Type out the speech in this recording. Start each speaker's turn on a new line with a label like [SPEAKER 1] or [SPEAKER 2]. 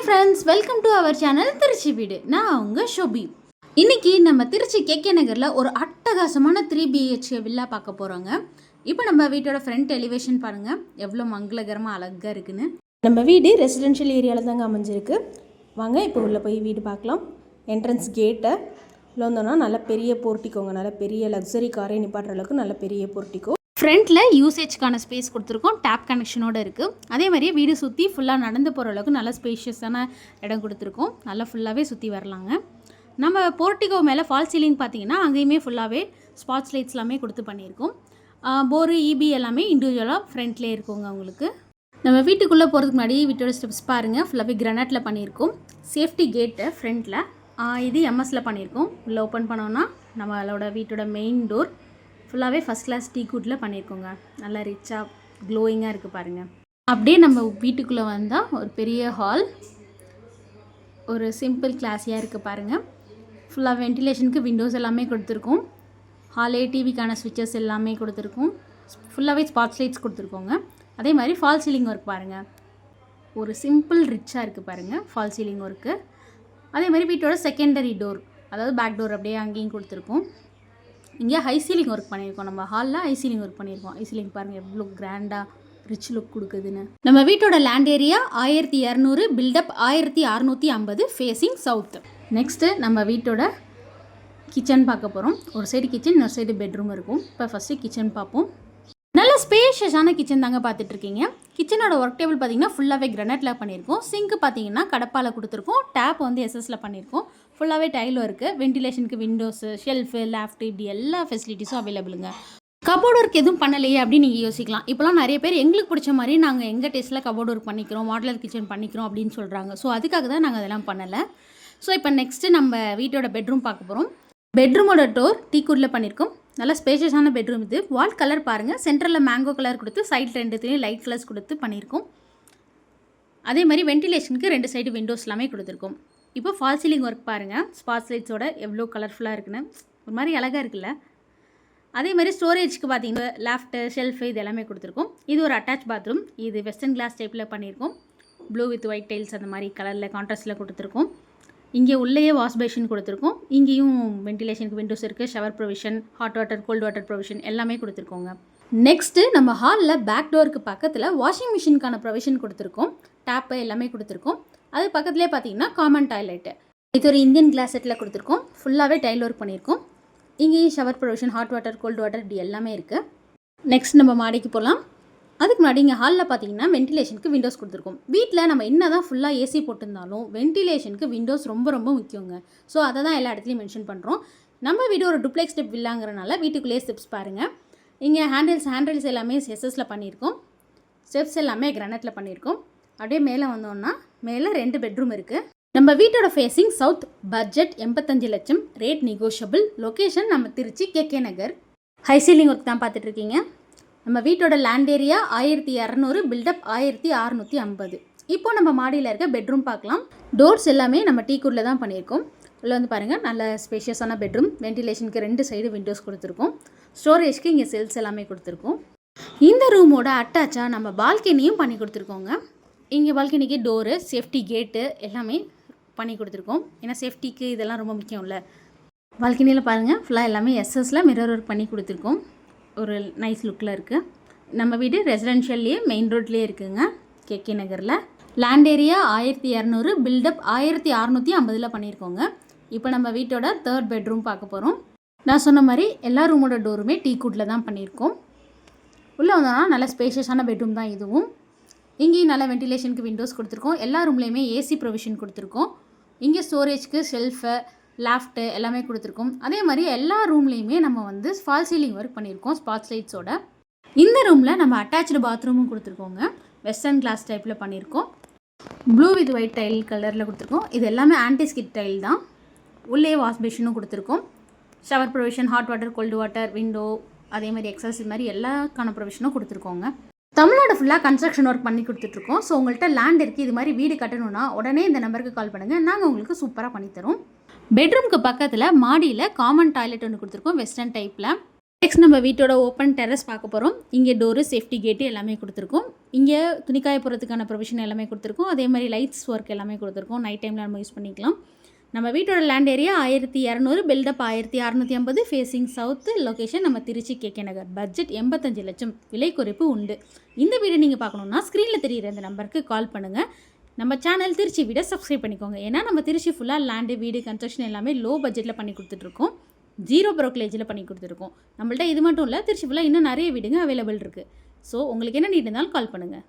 [SPEAKER 1] Hi friends welcome to our channel Trichy வீடு நான் அவங்க ஷோபி. இன்னைக்கு நம்ம திருச்சி கேகே நகரில் ஒரு அட்டகாசமான த்ரீ பிஹெச்கே வில்லா பார்க்க போகிறோங்க இப்போ நம்ம வீட்டோட ஃப்ரண்ட் எலிவேஷன் பாருங்கள் எவ்வளோ மங்களகரமாக அழகாக இருக்குன்னு.
[SPEAKER 2] நம்ம வீடு ரெசிடென்ஷியல் ஏரியாவில் தாங்க அமைஞ்சிருக்கு. வாங்க இப்போ உள்ளே போய் வீடு பார்க்கலாம். என்ட்ரன்ஸ் கேட்டை உள்ள வந்தோன்னா நல்ல பெரிய போர்ட்டிக்கோங்க நல்ல பெரிய லக்ஸரி காரே நிப்பாட்டுற அளவுக்கு நல்ல பெரிய போர்ட்டிக்கோ
[SPEAKER 1] ஃப்ரண்ட்டில் யூசேஜ்க்கான ஸ்பேஸ் கொடுத்துருக்கோம். டேப் கனெக்ஷனோடு இருக்குது அதே மாதிரியே வீடு சுற்றி ஃபுல்லாக நடந்து போகிற அளவுக்கு நல்ல ஸ்பேஷியஸான இடம் கொடுத்துருக்கோம். நல்லா ஃபுல்லாகவே சுற்றி வரலாங்க. நம்ம போர்ட்டிகோ மேலே ஃபால் சீலிங் பார்த்தீங்கன்னா அங்கேயுமே ஃபுல்லாகவே ஸ்பாட்ஸ் லைட்ஸ் எல்லாமே கொடுத்து பண்ணியிருக்கோம். போரு இபி எல்லாமே இண்டிவிஜுவலாக ஃப்ரண்ட்லேயே இருக்குங்க உங்களுக்கு. நம்ம வீட்டுக்குள்ளே போகிறதுக்கு முன்னாடி வீட்டோட ஸ்டெப்ஸ் பாருங்கள் ஃபுல்லாகவே கிரனட்டில் பண்ணியிருக்கோம். சேஃப்டி கேட்டு ஃப்ரண்ட்டில் இது எம்எஸில் பண்ணியிருக்கோம். உள்ளே ஓப்பன் பண்ணோன்னா நம்மளோட வீட்டோட மெயின் டோர் ஃபுல்லாகவே ஃபஸ்ட் கிளாஸ் டீ கூட்டில் பண்ணியிருக்கோங்க நல்லா ரிச்சாக க்ளோயிங்காக இருக்குது பாருங்கள் அப்படியே நம்ம வீட்டுக்குள்ளே வந்தால் ஒரு பெரிய ஹால் ஒரு சிம்பிள் கிளாஸியாக இருக்குது பாருங்கள் ஃபுல்லாக வென்டிலேஷனுக்கு விண்டோஸ் எல்லாமே கொடுத்துருக்கோம். ஹாலே டிவிக்கான ஸ்விட்சஸ் எல்லாமே கொடுத்துருக்கோம். ஃபுல்லாகவே ஸ்பாட்ஸ் லைட்ஸ் கொடுத்துருக்கோங்க. அதே மாதிரி ஃபால் சீலிங் ஒர்க் பாருங்கள் ஒரு சிம்பிள் ரிச்சாக இருக்குது பாருங்கள் ஃபால் சீலிங் ஒர்க்கு அதே மாதிரி வீட்டோட செகண்டரி டோர் அதாவது பேக் டோர் அப்படியே அங்கேயும் கொடுத்துருக்கோம். இங்கே ஹை சீலிங் ஒர்க் பண்ணியிருக்கோம். நம்ம ஹாலில் ஹை சீலிங் ஒர்க் பண்ணியிருக்கோம். ஹை சீலிங் பாருங்கள் எவ்வளோ கிராண்டாக ரிச் லுக் கொடுக்குதுன்னு. நம்ம வீட்டோட லேண்ட் ஏரியா ஆயிரத்தி இரநூறு பில்டப் ஆயிரத்தி அறநூற்றி ஐம்பது ஃபேஸிங் சவுத் நெக்ஸ்ட்டு நம்ம வீட்டோட கிச்சன் பார்க்க போகிறோம் ஒரு சைடு கிச்சன் இன்னொரு சைடு பெட்ரூம் இருக்கும். இப்போ ஃபஸ்ட்டு கிச்சன் பார்ப்போம். நல்ல ஸ்பேஷியஸான கிச்சன் தாங்க பார்த்துட்டு இருக்கீங்க கிச்சனோட ஒர்க் டேபிள் பார்த்தீங்கன்னா ஃபுல்லாகவே கிரனைட்டில் பண்ணியிருக்கோம். சிங்க் பார்த்தீங்கன்னா கடப்பால் கொடுத்துருக்கோம். டேப் வந்து எஸ்எஸ்சில் பண்ணியிருக்கோம். ஃபுல்லாகவே டைல் இருக்குது வென்டிலேஷனுக்கு விண்டோஸு ஷெல்ஃபு லேஃப்ட் இப்படி எல்லா ஃபெசிலிட்டிஸும் அவைலபிளுங்க கபோர்ட் ஒர்க் எதுவும் பண்ணலையே அப்படின்னு நீங்கள் யோசிக்கலாம். இப்போலாம் நிறைய பேர் எங்களுக்கு பிடிச்ச மாதிரி நாங்கள் எங்கள் டேஸ்ட்டில் கபோர்ட் ஒர்க் பண்ணிக்கிறோம் மாடலர் கிச்சன் பண்ணிக்கிறோம் அப்படின்னு சொல்கிறாங்க ஸோ அதுக்காக தான் நாங்கள் அதெல்லாம் பண்ணலை. ஸோ இப்போ நெக்ஸ்ட்டு நம்ம வீட்டோட பெட்ரூம் பார்க்க போகிறோம் பெட்ரூமோட டோர் டீக்குட்டில் பண்ணியிருக்கோம். நல்ல ஸ்பேஷியஸான பெட்ரூம் இது. வால் கலர் பாருங்கள் சென்டரில் மேங்கோ கலர் கொடுத்து சைடில் ரெண்டுத்துலேயும் லைட் கலர்ஸ் கொடுத்து பண்ணியிருக்கோம். அதே மாதிரி வென்டிலேஷனுக்கு ரெண்டு சைடு விண்டோஸ் எல்லாமே கொடுத்துருக்கோம். இப்போ ஃபால் சீலிங் ஒர்க் பாருங்கள் ஸ்பாட்ஸ் லைட்ஸோட எவ்வளோ கலர்ஃபுல்லாக இருக்குன்னு. ஒரு மாதிரி அழகாக இருக்குல்ல. அதே மாதிரி ஸ்டோரேஜ்க்கு பார்த்தீங்கன்னா லேஃப்ட்டு ஷெல்ஃபு இது எல்லாமே கொடுத்துருக்கோம். இது ஒரு அட்டாச் பாத்ரூம் இது வெஸ்டர்ன் கிளாஸ் டைப்பில் பண்ணியிருக்கோம். ப்ளூ வித் ஒயிட் டைல்ஸ் அந்த மாதிரி கலரில் கான்ட்ராஸ்டில் கொடுத்துருக்கோம். இங்கே உள்ளேயே வாஷ் பேஷன் கொடுத்துருக்கோம். இங்கேயும் வென்டிலேஷனுக்கு விண்டோஸ் இருக்குது shower provision hot water cold water provision எல்லாமே கொடுத்துருக்கோங்க. நெக்ஸ்ட்டு நம்ம ஹாலில் பேக் டோருக்கு பக்கத்தில் வாஷிங் மிஷினுக்கான ப்ரொவிஷன் கொடுத்துருக்கோம். டேப்பு எல்லாமே கொடுத்துருக்கோம். அது பக்கத்துலேயே பார்த்தீங்கன்னா காமன் டாய்லெட்டு இது ஒரு இந்தியன் கிளாஸ் செட்டில் கொடுத்துருக்கோம். ஃபுல்லாகவே டைல் ஒர்க் பண்ணியிருக்கோம். இங்கேயும் shower provision hot water cold water இப்படி எல்லாமே இருக்குது நெக்ஸ்ட் நம்ம மாடிக்கு போகலாம். அதுக்கு முன்னாடி இங்கே ஹாலில் பார்த்தீங்கன்னா வென்டிலேஷனுக்கு விண்டோஸ் கொடுத்துருக்கோம். வீட்டில் நம்ம என்ன தான் ஃபுல்லாக ஏசி போட்டிருந்தாலும் வென்டிலேஷனுக்கு விண்டோஸ் ரொம்ப ரொம்ப முக்கியங்க. ஸோ அதை தான் எல்லா இடத்துலையும் மென்ஷன் பண்ணுறோம் நம்ம வீடு ஒரு டுப்ளெக்ஸ் ஸ்டெப் வில்லாங்கிறனால வீட்டுக்குள்ளேயே ஸ்டெப்ஸ் பாருங்கள் இங்கே ஹேண்டில்ஸ் ஹேண்டில்ஸ் எல்லாமே எஸ்எஸ்ல பண்ணியிருக்கோம். ஸ்டெப்ஸ் எல்லாமே கிரானைட்டில் பண்ணியிருக்கோம். அப்படியே மேலே வந்தோம்னா மேலே ரெண்டு பெட்ரூம் இருக்குது நம்ம வீட்டோட ஃபேஸிங் சவுத் பட்ஜெட் எண்பத்தஞ்சு லட்சம். ரேட் நெகோஷியபிள் லொக்கேஷன் நம்ம Trichy KK Nagar. High ceiling work தான் பார்த்துட்ருக்கீங்க நம்ம வீட்டோட லேண்ட் ஏரியா ஆயிரத்தி இரநூறு பில்டப் ஆயிரத்தி அறநூற்றி ஐம்பது. இப்போ நம்ம மாடியில் இருக்க பெட்ரூம் பார்க்கலாம். டோர்ஸ் எல்லாமே நம்ம டீக்குடில் தான் பண்ணியிருக்கோம். உள்ள வந்து பாருங்கள் நல்ல ஸ்பேஷியஸான பெட்ரூம் வென்டிலேஷனுக்கு ரெண்டு சைடு விண்டோஸ் கொடுத்துருக்கோம். ஸ்டோரேஜ்க்கு இங்கே செல்ஸ் எல்லாமே கொடுத்துருக்கோம். இந்த ரூமோட அட்டாச்சாக நம்ம பால்கனியும் பண்ணி கொடுத்துருக்கோங்க. இங்கே பால்கனிக்கு டோரு சேஃப்டி கேட்டு எல்லாமே பண்ணி கொடுத்துருக்கோம். ஏன்னா சேஃப்டிக்கு இதெல்லாம் ரொம்ப முக்கியம்ல. பால்கனியில் பாருங்கள் ஃபுல்லாக எல்லாமே எஸ்எஸில் மிரர் ஒர்க் பண்ணி கொடுத்துருக்கோம். ஒரு நைஸ் லுக்கில் இருக்குது நம்ம வீடு ரெசிடென்ஷியல்லையே மெயின் ரோட்லேயே இருக்குங்க. கேகே நகரில். லேண்ட் ஏரியா ஆயிரத்தி இரநூறு பில்டப் ஆயிரத்தி அறநூற்றி ஐம்பதில் பண்ணியிருக்கோங்க இப்போ நம்ம வீட்டோட தேர்ட் பெட்ரூம் பார்க்க போகிறோம் நான் சொன்ன மாதிரி எல்லா ரூமோட டோருமே டீ கூட்டில் தான் பண்ணியிருக்கோம் உள்ளே வந்தோம்னா நல்ல ஸ்பேஷியஸான பெட்ரூம் தான் இதுவும். இங்கேயும் நல்ல வென்டிலேஷனுக்கு விண்டோஸ் கொடுத்துருக்கோம். எல்லா ரூம்லேயுமே ஏசி ப்ரொவிஷன் கொடுத்துருக்கோம். இங்கே ஸ்டோரேஜ்க்கு ஷெல்ஃபு லாஃப்ட்டு எல்லாமே கொடுத்துருக்கோம். அதே மாதிரி எல்லா ரூம்லேயுமே நம்ம வந்து ஃபால் சீலிங் ஒர்க் பண்ணியிருக்கோம் ஸ்பாட் லைட்ஸோட. இந்த ரூமில் நம்ம அட்டாச்சு பாத்ரூமும் கொடுத்துருக்கோங்க. வெஸ்டர்ன் கிளாஸ் டைப்பில் பண்ணியிருக்கோம். ப்ளூ வித் ஒயிட் டைல் கலரில் கொடுத்துருக்கோம். இது எல்லாமே ஆன்டிஸ்கிட் டைல் தான். உள்ளே வாஷ் பேஷனும் கொடுத்துருக்கோம். Shower provision hot water cold water window அதே மாதிரி எக்ஸசைஸ் மாதிரி எல்லாக்கான ப்ரொவிஷனும் கொடுத்துருக்கோங்க. தமிழ்நாடு ஃபுல்லாக கன்ஸ்ட்ரக்ஷன் ஒர்க் பண்ணி கொடுத்துட்ருக்கோம். ஸோ உங்கள்கிட்ட லேண்ட் இருக்குது இது மாதிரி வீடு கட்டணும்னா உடனே இந்த நம்பருக்கு கால் பண்ணுங்கள் நாங்கள் உங்களுக்கு சூப்பராக பண்ணித்தரோம். பெட்ரூம்க்கு பக்கத்தில் மாடியில் காமன் டாய்லெட் ஒன்று கொடுத்துருக்கோம் வெஸ்டர்ன் டைப்பில் நெக்ஸ்ட் நம்ம வீட்டோட ஓப்பன் டெரஸ் பார்க்க போகிறோம் இங்கே டோரு சேஃப்டி கேட்டு எல்லாமே கொடுத்துருக்கோம். இங்கே துணிக்காய போகிறதுக்கான ப்ரொவிஷன் எல்லாமே கொடுத்துருக்கோம். அதே மாதிரி லைட்ஸ் ஒர்க் எல்லாமே கொடுத்துருக்கோம். நைட் டைமில் நம்ம யூஸ் பண்ணிக்கலாம். நம்ம வீட்டோட லேண்ட் ஏரியா ஆயிரத்தி இரநூறு பில்டப் ஆயிரத்தி அறநூற்றி ஐம்பது ஃபேஸிங் சவுத்து லொக்கேஷன் நம்ம திருச்சி கேகே நகர். பட்ஜெட் எண்பத்தஞ்சு லட்சம். விலை குறைப்பு உண்டு. இந்த வீடு நீங்கள் பார்க்கணுன்னா ஸ்க்ரீனில் தெரிகிற இந்த நம்பருக்கு கால் பண்ணுங்கள் நம்ம சேனல் திருச்சி வீடை சப்ஸ்கிரைப் பண்ணிக்கோங்க. ஏன்னா நம்ம திருச்சி ஃபுல்லாக லேண்டு வீடு கன்ஸ்ட்ரக்ஷன் எல்லாமே லோ பட்ஜெட்டில் பண்ணி கொடுத்துட்ருக்கோம். ஜீரோ ப்ரோக்கரேஜில் பண்ணி கொடுத்துருக்கோம் நம்மள்ட்ட இது மட்டும் இல்லை திருச்சி ஃபுல்லாக இன்னும் நிறைய வீடுங்க அவைலபிள் இருக்குது ஸோ உங்களுக்கு என்ன நீட் இருந்தாலும் கால் பண்ணுங்கள்